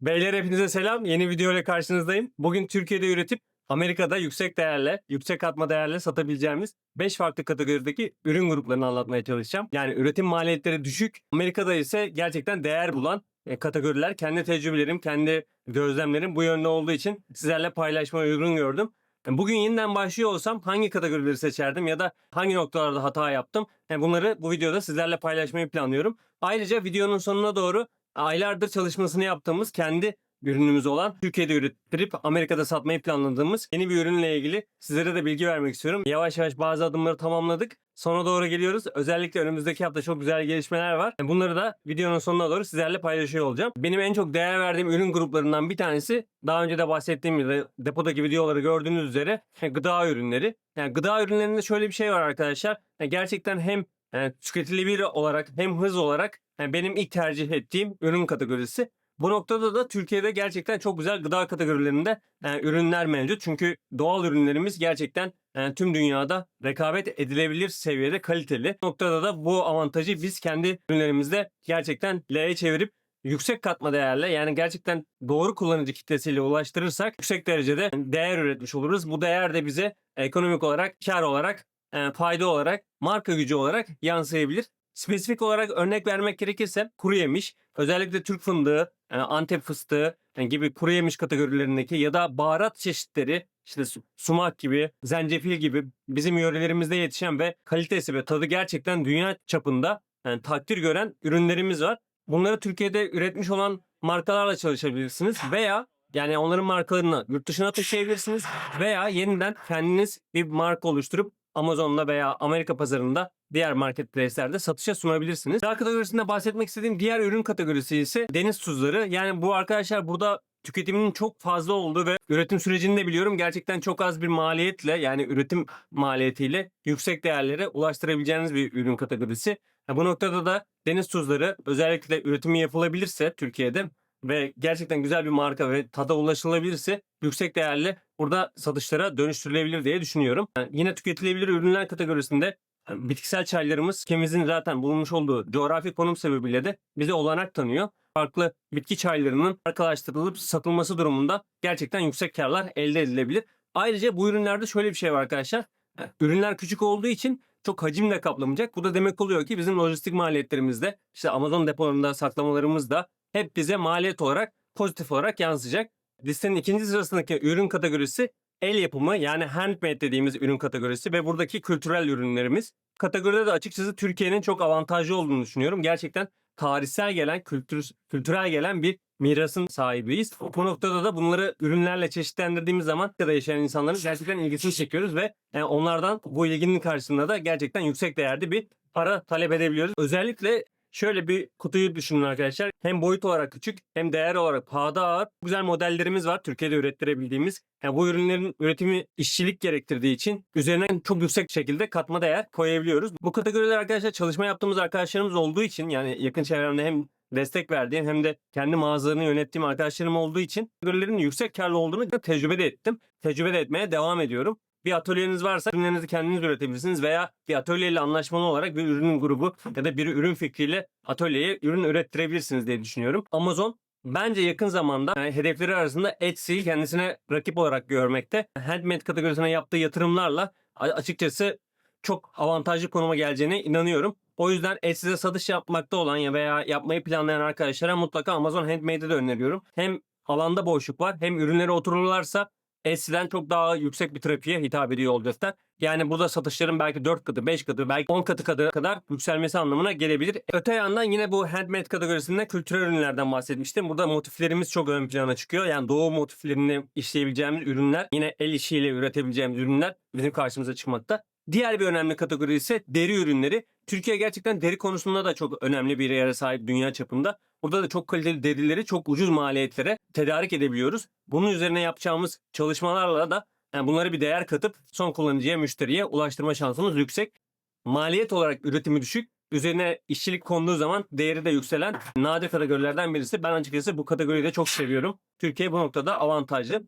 Beyler hepinize selam. Yeni video ile karşınızdayım. Bugün Türkiye'de üretip Amerika'da yüksek değerle, yüksek katma değerle satabileceğimiz 5 farklı kategorideki ürün gruplarını anlatmaya çalışacağım. Yani üretim maliyetleri düşük, Amerika'da ise gerçekten değer bulan e, kategoriler. Kendi tecrübelerim, kendi gözlemlerim bu yönde olduğu için sizlerle paylaşmayı uygun gördüm. E, Bugün yeniden başlıyor olsam hangi kategorileri seçerdim ya da hangi noktalarda hata yaptım? E, Bunları bu videoda sizlerle paylaşmayı planlıyorum. Ayrıca videonun sonuna doğru aylardır çalışmasını yaptığımız kendi ürünümüz olan Türkiye'de ürettirip Amerika'da satmayı planladığımız yeni bir ürünle ilgili sizlere de bilgi vermek istiyorum. Yavaş yavaş bazı adımları tamamladık. Sona doğru geliyoruz. Özellikle önümüzdeki hafta çok güzel gelişmeler var. Bunları da videonun sonuna doğru sizlerle paylaşıyor olacağım. Benim en çok değer verdiğim ürün gruplarından bir tanesi daha önce de bahsettiğim gibi depodaki videoları gördüğünüz üzere gıda ürünleri. Yani gıda ürünlerinde şöyle bir şey var arkadaşlar. Yani gerçekten hem yani tüketilebilir olarak hem hız olarak yani benim ilk tercih ettiğim ürün kategorisi. Bu noktada da Türkiye'de gerçekten çok güzel gıda kategorilerinde e, ürünler mevcut. Çünkü doğal ürünlerimiz gerçekten e, tüm dünyada rekabet edilebilir seviyede kaliteli. Bu noktada da bu avantajı biz kendi ürünlerimizde gerçekten L'ye çevirip yüksek katma değerle yani gerçekten doğru kullanıcı kitlesiyle ulaştırırsak yüksek derecede değer üretmiş oluruz. Bu değer de bize ekonomik olarak, kar olarak, e, fayda olarak, marka gücü olarak yansıyabilir. Spesifik olarak örnek vermek gerekirse kuru yemiş, özellikle Türk fındığı, e, Antep fıstığı e, gibi kuru yemiş kategorilerindeki ya da baharat çeşitleri işte su- sumak gibi, zencefil gibi bizim yörelerimizde yetişen ve kalitesi ve tadı gerçekten dünya çapında yani takdir gören ürünlerimiz var. Bunları Türkiye'de üretmiş olan markalarla çalışabilirsiniz veya yani onların markalarını yurt dışına taşıyabilirsiniz veya yeniden kendiniz bir marka oluşturup Amazon'da veya Amerika pazarında diğer marketplace'lerde satışa sunabilirsiniz. Diğer kategorisinde bahsetmek istediğim diğer ürün kategorisi ise deniz tuzları. Yani bu arkadaşlar burada tüketiminin çok fazla olduğu ve üretim sürecini de biliyorum. Gerçekten çok az bir maliyetle yani üretim maliyetiyle yüksek değerlere ulaştırabileceğiniz bir ürün kategorisi. Bu noktada da deniz tuzları özellikle üretimi yapılabilirse Türkiye'de ve gerçekten güzel bir marka ve tada ulaşılabilirse yüksek değerli burada satışlara dönüştürülebilir diye düşünüyorum. Yani yine tüketilebilir ürünler kategorisinde bitkisel çaylarımız ülkemizin zaten bulunmuş olduğu coğrafi konum sebebiyle de bize olanak tanıyor. Farklı bitki çaylarının markalaştırılıp satılması durumunda gerçekten yüksek karlar elde edilebilir. Ayrıca bu ürünlerde şöyle bir şey var arkadaşlar. Ürünler küçük olduğu için çok hacimle kaplamayacak. Bu da demek oluyor ki bizim lojistik maliyetlerimizde işte Amazon depolarında saklamalarımız da hep bize maliyet olarak pozitif olarak yansıyacak. Listenin ikinci sırasındaki ürün kategorisi el yapımı yani handmade dediğimiz ürün kategorisi ve buradaki kültürel ürünlerimiz. Kategoride de açıkçası Türkiye'nin çok avantajlı olduğunu düşünüyorum. Gerçekten tarihsel gelen, kültür, kültürel gelen bir mirasın sahibiyiz. Bu noktada da bunları ürünlerle çeşitlendirdiğimiz zaman da yaşayan insanların gerçekten ilgisini çekiyoruz ve e, onlardan bu ilginin karşısında da gerçekten yüksek değerde bir para talep edebiliyoruz. Özellikle Şöyle bir kutuyu düşünün arkadaşlar. Hem boyut olarak küçük hem değer olarak pahada ağır. Güzel modellerimiz var Türkiye'de ürettirebildiğimiz. Yani bu ürünlerin üretimi işçilik gerektirdiği için üzerine çok yüksek şekilde katma değer koyabiliyoruz. Bu kategoriler arkadaşlar çalışma yaptığımız arkadaşlarımız olduğu için yani yakın çevremde hem destek verdiğim hem de kendi mağazalarını yönettiğim arkadaşlarım olduğu için kategorilerin yüksek karlı olduğunu tecrübe de ettim. Tecrübe de etmeye devam ediyorum. Bir atölyeniz varsa ürünlerinizi kendiniz üretebilirsiniz veya bir atölyeyle anlaşmalı olarak bir ürün grubu ya da bir ürün fikriyle atölyeye ürün ürettirebilirsiniz diye düşünüyorum. Amazon bence yakın zamanda yani hedefleri arasında Etsy'yi kendisine rakip olarak görmekte. Handmade kategorisine yaptığı yatırımlarla açıkçası çok avantajlı konuma geleceğine inanıyorum. O yüzden Etsy'de satış yapmakta olan ya veya yapmayı planlayan arkadaşlara mutlaka Amazon Handmade'i de öneriyorum. Hem alanda boşluk var hem ürünleri otururlarsa Etsy'den çok daha yüksek bir trafiğe hitap ediyor olacaklar. Yani burada satışların belki 4 katı, 5 katı, belki 10 katı kadar, kadar yükselmesi anlamına gelebilir. Öte yandan yine bu handmade kategorisinde kültürel ürünlerden bahsetmiştim. Burada motiflerimiz çok ön plana çıkıyor. Yani doğu motiflerini işleyebileceğimiz ürünler, yine el işiyle üretebileceğimiz ürünler bizim karşımıza çıkmakta. Diğer bir önemli kategori ise deri ürünleri. Türkiye gerçekten deri konusunda da çok önemli bir yere sahip dünya çapında. Burada da çok kaliteli derileri çok ucuz maliyetlere tedarik edebiliyoruz. Bunun üzerine yapacağımız çalışmalarla da yani bunları bir değer katıp son kullanıcıya, müşteriye ulaştırma şansımız yüksek. Maliyet olarak üretimi düşük. Üzerine işçilik konduğu zaman değeri de yükselen nadir kategorilerden birisi. Ben açıkçası bu kategoriyi de çok seviyorum. Türkiye bu noktada avantajlı.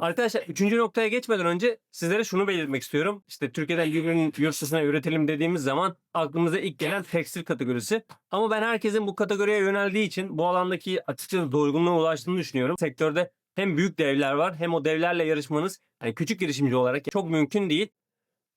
Arkadaşlar üçüncü noktaya geçmeden önce sizlere şunu belirtmek istiyorum. İşte Türkiye'den ürün yurt dışına üretelim dediğimiz zaman aklımıza ilk gelen tekstil kategorisi. Ama ben herkesin bu kategoriye yöneldiği için bu alandaki açıkçası doygunluğa ulaştığını düşünüyorum. Sektörde hem büyük devler var hem o devlerle yarışmanız yani küçük girişimci olarak çok mümkün değil.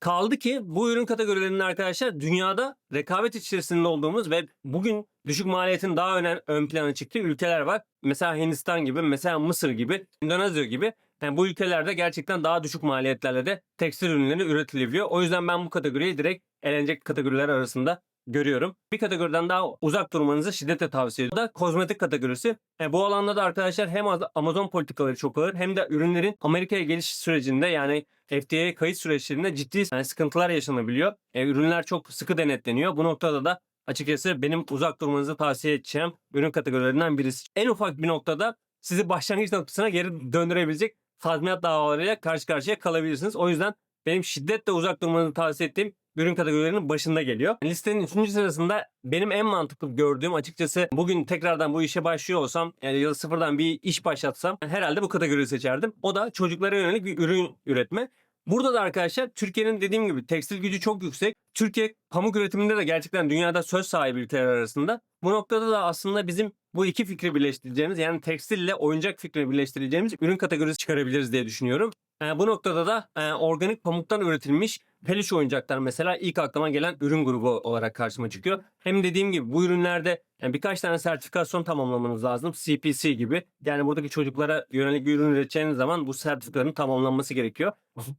Kaldı ki bu ürün kategorilerinin arkadaşlar dünyada rekabet içerisinde olduğumuz ve bugün düşük maliyetin daha önem, ön plana çıktığı ülkeler var. Mesela Hindistan gibi, mesela Mısır gibi, Endonezya gibi. Yani bu ülkelerde gerçekten daha düşük maliyetlerle de tekstil ürünleri üretilebiliyor. O yüzden ben bu kategoriyi direkt elenecek kategoriler arasında görüyorum. Bir kategoriden daha uzak durmanızı şiddetle tavsiye ediyorum. Da kozmetik kategorisi. E, bu alanda da arkadaşlar hem Az- Amazon politikaları çok ağır hem de ürünlerin Amerika'ya geliş sürecinde yani FDA'ya kayıt süreçlerinde ciddi yani sıkıntılar yaşanabiliyor. E, ürünler çok sıkı denetleniyor. Bu noktada da açıkçası benim uzak durmanızı tavsiye edeceğim ürün kategorilerinden birisi. En ufak bir noktada sizi başlangıç noktasına geri döndürebilecek tazminat davalarıyla karşı karşıya kalabilirsiniz. O yüzden benim şiddetle uzak durmanızı tavsiye ettiğim ürün kategorilerinin başında geliyor. Listenin 3. sırasında benim en mantıklı gördüğüm açıkçası bugün tekrardan bu işe başlıyor olsam yani ya da sıfırdan bir iş başlatsam herhalde bu kategoriyi seçerdim. O da çocuklara yönelik bir ürün üretme. Burada da arkadaşlar Türkiye'nin dediğim gibi tekstil gücü çok yüksek. Türkiye pamuk üretiminde de gerçekten dünyada söz sahibi ülkeler arasında. Bu noktada da aslında bizim bu iki fikri birleştireceğimiz yani tekstille oyuncak fikrini birleştireceğimiz ürün kategorisi çıkarabiliriz diye düşünüyorum. E, bu noktada da e, organik pamuktan üretilmiş peluş oyuncaklar mesela ilk aklıma gelen ürün grubu olarak karşıma çıkıyor. Hem dediğim gibi bu ürünlerde yani birkaç tane sertifikasyon tamamlamanız lazım. CPC gibi. Yani buradaki çocuklara yönelik ürün üreteceğiniz zaman bu sertifikaların tamamlanması gerekiyor.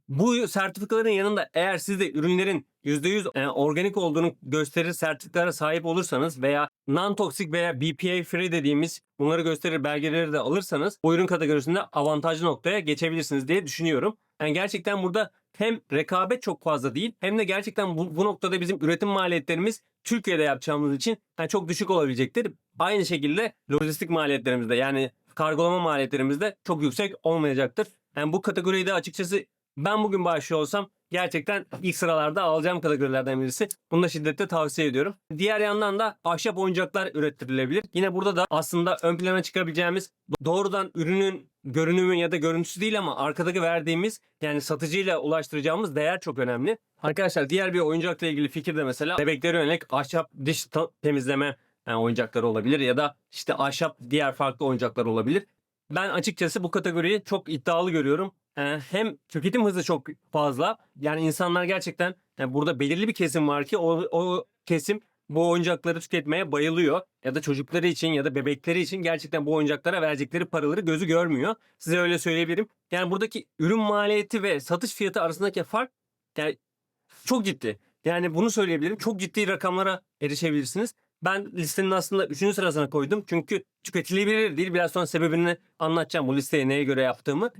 Bu sertifikaların yanında eğer siz de ürünlerin %100 e, organik olduğunu gösterir sertifikalara sahip olursanız veya non-toksik veya BPA free dediğimiz bunları gösterir belgeleri de alırsanız bu ürün kategorisinde avantajlı noktaya geçebilirsiniz diye düşünüyorum. Yani gerçekten burada hem rekabet çok fazla değil hem de gerçekten bu, bu noktada bizim üretim maliyetlerimiz Türkiye'de yapacağımız için yani çok düşük olabilecektir. Aynı şekilde lojistik maliyetlerimiz de yani kargolama maliyetlerimiz de çok yüksek olmayacaktır. Yani bu kategoriyi de açıkçası ben bugün başlıyor olsam gerçekten ilk sıralarda alacağım kategorilerden birisi. Bunu da şiddetle tavsiye ediyorum. Diğer yandan da ahşap oyuncaklar ürettirilebilir. Yine burada da aslında ön plana çıkabileceğimiz doğrudan ürünün görünümü ya da görüntüsü değil ama arkadaki verdiğimiz yani satıcıyla ulaştıracağımız değer çok önemli. Arkadaşlar diğer bir oyuncakla ilgili fikir de mesela bebeklere yönelik ahşap diş temizleme yani oyuncakları olabilir ya da işte ahşap diğer farklı oyuncaklar olabilir. Ben açıkçası bu kategoriyi çok iddialı görüyorum. Ee, hem tüketim hızı çok fazla. Yani insanlar gerçekten yani burada belirli bir kesim var ki o, o kesim bu oyuncakları tüketmeye bayılıyor. Ya da çocukları için ya da bebekleri için gerçekten bu oyuncaklara verecekleri paraları gözü görmüyor. Size öyle söyleyebilirim. Yani buradaki ürün maliyeti ve satış fiyatı arasındaki fark yani çok ciddi. Yani bunu söyleyebilirim. Çok ciddi rakamlara erişebilirsiniz. Ben listenin aslında 3. sırasına koydum. Çünkü tüketilebilir değil. Biraz sonra sebebini anlatacağım bu listeyi neye göre yaptığımı.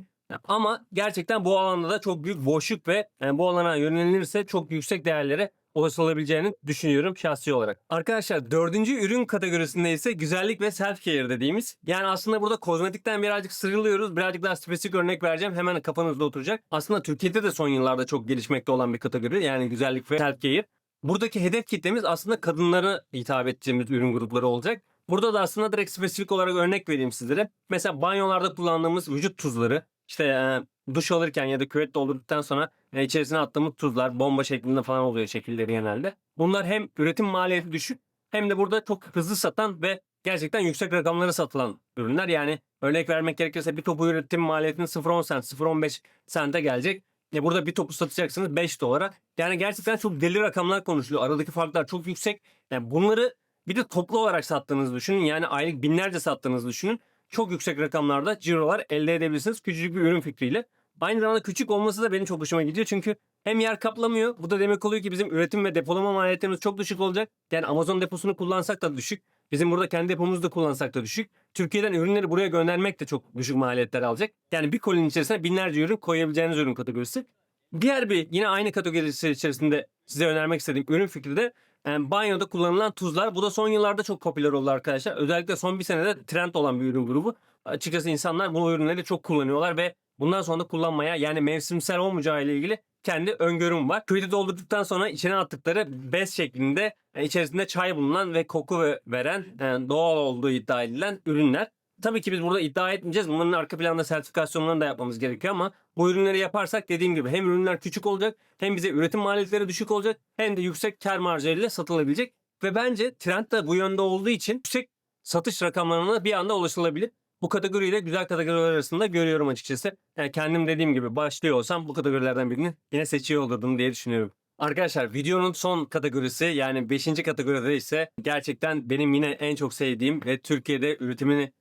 Ama gerçekten bu alanda da çok büyük boşluk ve yani bu alana yönelilirse çok yüksek değerlere ulaşılabileceğini düşünüyorum şahsi olarak. Arkadaşlar dördüncü ürün kategorisinde ise güzellik ve self care dediğimiz. Yani aslında burada kozmetikten birazcık sıyrılıyoruz. Birazcık daha spesifik örnek vereceğim. Hemen kafanızda oturacak. Aslında Türkiye'de de son yıllarda çok gelişmekte olan bir kategori. Yani güzellik ve self care. Buradaki hedef kitlemiz aslında kadınlara hitap edeceğimiz ürün grupları olacak. Burada da aslında direkt spesifik olarak örnek vereyim sizlere. Mesela banyolarda kullandığımız vücut tuzları, işte e, duş alırken ya da küvet doldurduktan sonra e, içerisine attığımız tuzlar bomba şeklinde falan oluyor şekilleri genelde. Bunlar hem üretim maliyeti düşük hem de burada çok hızlı satan ve gerçekten yüksek rakamlara satılan ürünler. Yani örnek vermek gerekirse bir topu üretim maliyetinin 0.10 sent, 0.15 sente gelecek. E burada bir topu satacaksınız 5 dolara. Yani gerçekten çok deli rakamlar konuşuluyor. Aradaki farklar çok yüksek. Yani bunları bir de toplu olarak sattığınızı düşünün. Yani aylık binlerce sattığınızı düşünün. Çok yüksek rakamlarda cirolar elde edebilirsiniz küçücük bir ürün fikriyle. Aynı zamanda küçük olması da benim çok hoşuma gidiyor. Çünkü hem yer kaplamıyor. Bu da demek oluyor ki bizim üretim ve depolama maliyetlerimiz çok düşük olacak. Yani Amazon deposunu kullansak da düşük. Bizim burada kendi depomuzu da kullansak da düşük. Türkiye'den ürünleri buraya göndermek de çok düşük maliyetler alacak. Yani bir kolinin içerisine binlerce ürün koyabileceğiniz ürün kategorisi. Diğer bir yine aynı kategorisi içerisinde size önermek istediğim ürün fikri de yani banyoda kullanılan tuzlar. Bu da son yıllarda çok popüler oldu arkadaşlar. Özellikle son bir senede trend olan bir ürün grubu. Açıkçası insanlar bu ürünleri çok kullanıyorlar ve bundan sonra da kullanmaya yani mevsimsel olmayacağı ile ilgili kendi öngörüm var. Küveti doldurduktan sonra içine attıkları bez şeklinde içerisinde çay bulunan ve koku ve- veren yani doğal olduğu iddia edilen ürünler. Tabii ki biz burada iddia etmeyeceğiz. Bunların arka planda sertifikasyonlarını da yapmamız gerekiyor ama bu ürünleri yaparsak dediğim gibi hem ürünler küçük olacak hem bize üretim maliyetleri düşük olacak hem de yüksek kar marjlarıyla satılabilecek. Ve bence trend de bu yönde olduğu için yüksek satış rakamlarına bir anda ulaşılabilir. Bu kategoriyle güzel kategoriler arasında görüyorum açıkçası. Yani kendim dediğim gibi başlıyor olsam bu kategorilerden birini yine seçiyor olurdum diye düşünüyorum. Arkadaşlar videonun son kategorisi yani 5. kategoride ise gerçekten benim yine en çok sevdiğim ve Türkiye'de üretimini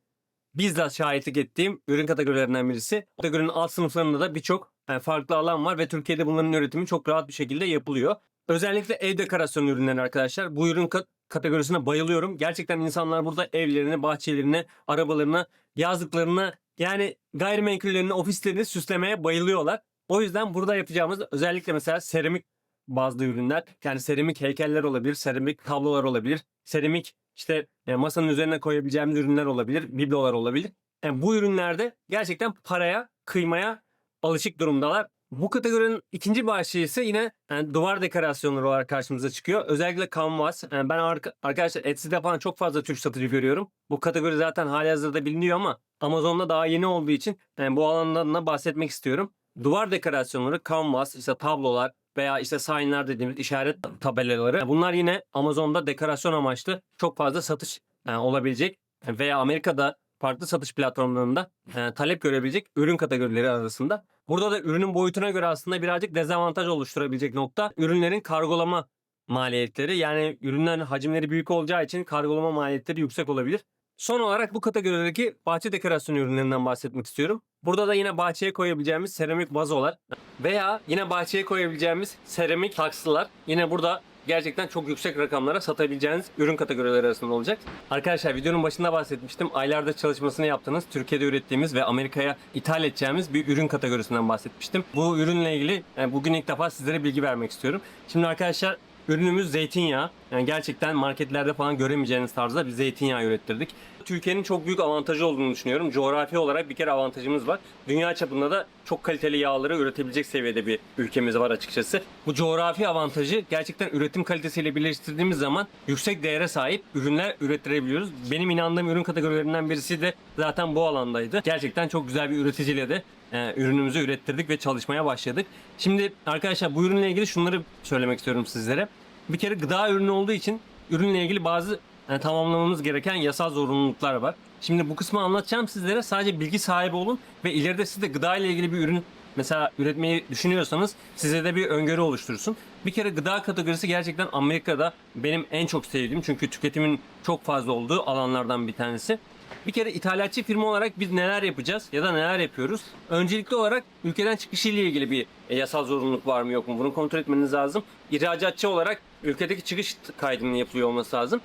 bizzat şahitlik ettiğim ürün kategorilerinden birisi. Kategorinin alt sınıflarında da birçok yani farklı alan var ve Türkiye'de bunların üretimi çok rahat bir şekilde yapılıyor. Özellikle ev dekorasyon ürünleri arkadaşlar. Bu ürün kat- kategorisine bayılıyorum. Gerçekten insanlar burada evlerini, bahçelerini, arabalarını, yazlıklarını yani gayrimenkullerini, ofislerini süslemeye bayılıyorlar. O yüzden burada yapacağımız özellikle mesela seramik bazlı ürünler. Yani seramik heykeller olabilir, seramik tablolar olabilir, seramik işte e, masanın üzerine koyabileceğimiz ürünler olabilir, biblolar olabilir. Yani bu ürünlerde gerçekten paraya, kıymaya alışık durumdalar. Bu kategorinin ikinci başlığı ise yine yani duvar dekorasyonları olarak karşımıza çıkıyor. Özellikle canvas. Yani ben arka- arkadaşlar Etsy'de falan çok fazla Türk satıcı görüyorum. Bu kategori zaten hali hazırda biliniyor ama Amazon'da daha yeni olduğu için yani bu alandan da bahsetmek istiyorum. Duvar dekorasyonları, canvas, işte tablolar veya işte signlar dediğimiz işaret tabelaları. Bunlar yine Amazon'da dekorasyon amaçlı çok fazla satış yani olabilecek veya Amerika'da farklı satış platformlarında e, talep görebilecek ürün kategorileri arasında. Burada da ürünün boyutuna göre aslında birazcık dezavantaj oluşturabilecek nokta ürünlerin kargolama maliyetleri. Yani ürünlerin hacimleri büyük olacağı için kargolama maliyetleri yüksek olabilir. Son olarak bu kategorideki bahçe dekorasyon ürünlerinden bahsetmek istiyorum. Burada da yine bahçeye koyabileceğimiz seramik vazolar veya yine bahçeye koyabileceğimiz seramik saksılar. Yine burada gerçekten çok yüksek rakamlara satabileceğiniz ürün kategorileri arasında olacak. Arkadaşlar videonun başında bahsetmiştim. Aylarda çalışmasını yaptığınız, Türkiye'de ürettiğimiz ve Amerika'ya ithal edeceğimiz bir ürün kategorisinden bahsetmiştim. Bu ürünle ilgili yani bugün ilk defa sizlere bilgi vermek istiyorum. Şimdi arkadaşlar ürünümüz zeytinyağı. Yani gerçekten marketlerde falan göremeyeceğiniz tarzda bir zeytinyağı ürettirdik. Türkiye'nin çok büyük avantajı olduğunu düşünüyorum. Coğrafi olarak bir kere avantajımız var. Dünya çapında da çok kaliteli yağları üretebilecek seviyede bir ülkemiz var açıkçası. Bu coğrafi avantajı gerçekten üretim kalitesiyle birleştirdiğimiz zaman yüksek değere sahip ürünler ürettirebiliyoruz. Benim inandığım ürün kategorilerinden birisi de zaten bu alandaydı. Gerçekten çok güzel bir üreticiyle de e, ürünümüzü ürettirdik ve çalışmaya başladık. Şimdi arkadaşlar bu ürünle ilgili şunları söylemek istiyorum sizlere. Bir kere gıda ürünü olduğu için ürünle ilgili bazı yani tamamlamamız gereken yasal zorunluluklar var. Şimdi bu kısmı anlatacağım sizlere. Sadece bilgi sahibi olun ve ileride siz de gıda ile ilgili bir ürün mesela üretmeyi düşünüyorsanız size de bir öngörü oluştursun. Bir kere gıda kategorisi gerçekten Amerika'da benim en çok sevdiğim çünkü tüketimin çok fazla olduğu alanlardan bir tanesi. Bir kere ithalatçı firma olarak biz neler yapacağız ya da neler yapıyoruz? Öncelikli olarak ülkeden çıkışı ile ilgili bir e, yasal zorunluluk var mı yok mu? Bunu kontrol etmeniz lazım. İhracatçı olarak ülkedeki çıkış kaydının yapılıyor olması lazım.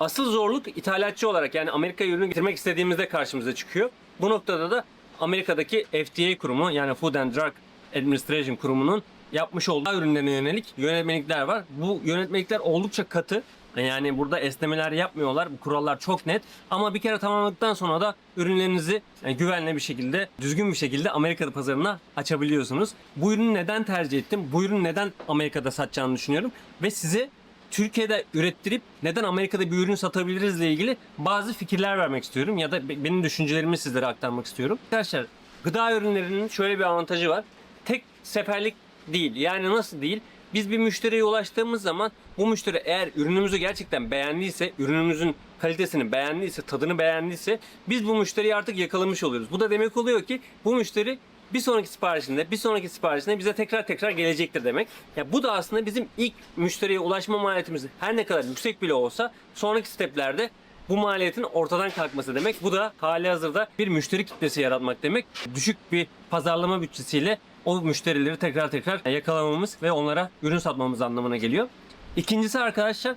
Asıl zorluk ithalatçı olarak yani Amerika'ya ürünü getirmek istediğimizde karşımıza çıkıyor. Bu noktada da Amerika'daki FDA kurumu yani Food and Drug Administration kurumunun yapmış olduğu ürünlerine yönelik yönetmelikler var. Bu yönetmelikler oldukça katı. Yani burada esnemeler yapmıyorlar. Bu kurallar çok net. Ama bir kere tamamladıktan sonra da ürünlerinizi yani güvenli bir şekilde, düzgün bir şekilde Amerika pazarına açabiliyorsunuz. Bu ürünü neden tercih ettim? Bu ürünü neden Amerika'da satacağını düşünüyorum. Ve size Türkiye'de ürettirip neden Amerika'da bir ürün satabiliriz ile ilgili bazı fikirler vermek istiyorum ya da be- benim düşüncelerimi sizlere aktarmak istiyorum. Arkadaşlar gıda ürünlerinin şöyle bir avantajı var. Tek seferlik değil. Yani nasıl değil? Biz bir müşteriye ulaştığımız zaman bu müşteri eğer ürünümüzü gerçekten beğendiyse, ürünümüzün kalitesini beğendiyse, tadını beğendiyse biz bu müşteriyi artık yakalamış oluyoruz. Bu da demek oluyor ki bu müşteri bir sonraki siparişinde, bir sonraki siparişinde bize tekrar tekrar gelecektir demek. Ya bu da aslında bizim ilk müşteriye ulaşma maliyetimiz her ne kadar yüksek bile olsa sonraki steplerde bu maliyetin ortadan kalkması demek. Bu da hali hazırda bir müşteri kitlesi yaratmak demek. Düşük bir pazarlama bütçesiyle o müşterileri tekrar tekrar yakalamamız ve onlara ürün satmamız anlamına geliyor. İkincisi arkadaşlar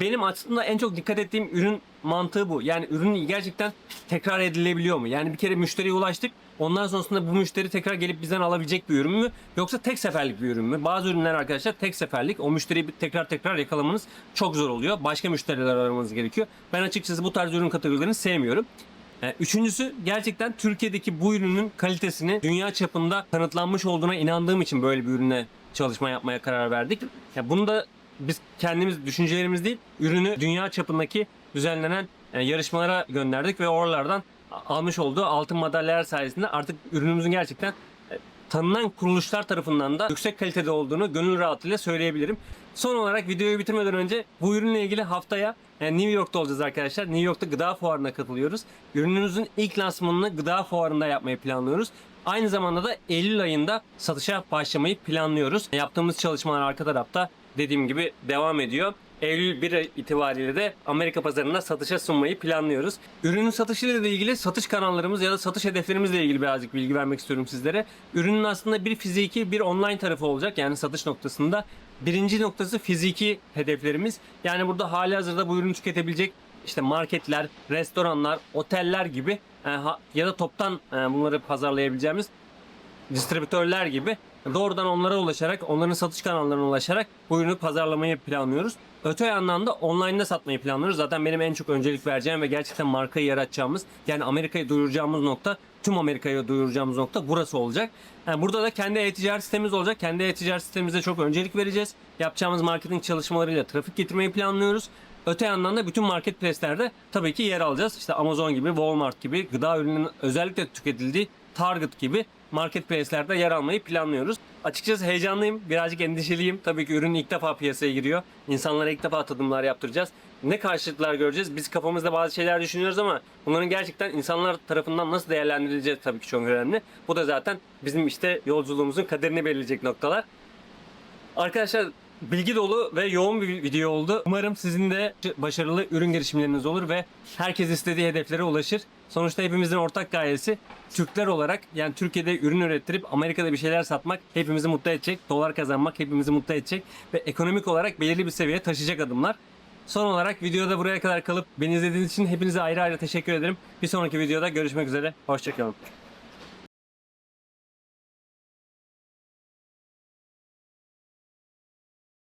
benim aslında en çok dikkat ettiğim ürün mantığı bu. Yani ürün gerçekten tekrar edilebiliyor mu? Yani bir kere müşteriye ulaştık. Ondan sonrasında bu müşteri tekrar gelip bizden alabilecek bir ürün mü? Yoksa tek seferlik bir ürün mü? Bazı ürünler arkadaşlar tek seferlik. O müşteriyi tekrar tekrar yakalamanız çok zor oluyor. Başka müşteriler aramanız gerekiyor. Ben açıkçası bu tarz ürün kategorilerini sevmiyorum. E, Üçüncüsü gerçekten Türkiye'deki bu ürünün kalitesini dünya çapında kanıtlanmış olduğuna inandığım için böyle bir ürüne çalışma yapmaya karar verdik. Ya bunu da biz kendimiz düşüncelerimiz değil, ürünü dünya çapındaki düzenlenen yarışmalara gönderdik ve oralardan almış olduğu altın madalyalar sayesinde artık ürünümüzün gerçekten e, tanınan kuruluşlar tarafından da yüksek kalitede olduğunu gönül rahatlığıyla söyleyebilirim. Son olarak videoyu bitirmeden önce bu ürünle ilgili haftaya yani New York'ta olacağız arkadaşlar. New York'ta gıda fuarına katılıyoruz. Ürünümüzün ilk lansmanını gıda fuarında yapmayı planlıyoruz. Aynı zamanda da Eylül ayında satışa başlamayı planlıyoruz. Yaptığımız çalışmalar arka tarafta dediğim gibi devam ediyor. Eylül 1 itibariyle de Amerika pazarında satışa sunmayı planlıyoruz. Ürünün satışıyla ilgili satış kanallarımız ya da satış hedeflerimizle ilgili birazcık bilgi vermek istiyorum sizlere. Ürünün aslında bir fiziki bir online tarafı olacak yani satış noktasında. Birinci noktası fiziki hedeflerimiz. Yani burada hali hazırda bu ürünü tüketebilecek işte marketler, restoranlar, oteller gibi e, ya da toptan e, bunları pazarlayabileceğimiz distribütörler gibi doğrudan onlara ulaşarak, onların satış kanallarına ulaşarak bu ürünü pazarlamayı planlıyoruz. Öte yandan da online'da satmayı planlıyoruz. Zaten benim en çok öncelik vereceğim ve gerçekten markayı yaratacağımız, yani Amerika'yı duyuracağımız nokta, tüm Amerika'yı duyuracağımız nokta burası olacak. Yani burada da kendi e-ticaret sistemimiz olacak. Kendi e-ticaret sistemimize çok öncelik vereceğiz. Yapacağımız marketing çalışmalarıyla trafik getirmeyi planlıyoruz. Öte yandan da bütün marketplace'lerde tabii ki yer alacağız. İşte Amazon gibi, Walmart gibi gıda ürününün özellikle tüketildiği Target gibi marketplace'lerde yer almayı planlıyoruz. Açıkçası heyecanlıyım, birazcık endişeliyim. Tabii ki ürün ilk defa piyasaya giriyor. İnsanlara ilk defa tadımlar yaptıracağız. Ne karşılıklar göreceğiz? Biz kafamızda bazı şeyler düşünüyoruz ama bunların gerçekten insanlar tarafından nasıl değerlendirileceği tabii ki çok önemli. Bu da zaten bizim işte yolculuğumuzun kaderini belirleyecek noktalar. Arkadaşlar bilgi dolu ve yoğun bir video oldu. Umarım sizin de başarılı ürün girişimleriniz olur ve herkes istediği hedeflere ulaşır. Sonuçta hepimizin ortak gayesi Türkler olarak yani Türkiye'de ürün ürettirip Amerika'da bir şeyler satmak hepimizi mutlu edecek. Dolar kazanmak hepimizi mutlu edecek ve ekonomik olarak belirli bir seviyeye taşıyacak adımlar. Son olarak videoda buraya kadar kalıp beni izlediğiniz için hepinize ayrı ayrı teşekkür ederim. Bir sonraki videoda görüşmek üzere. Hoşçakalın.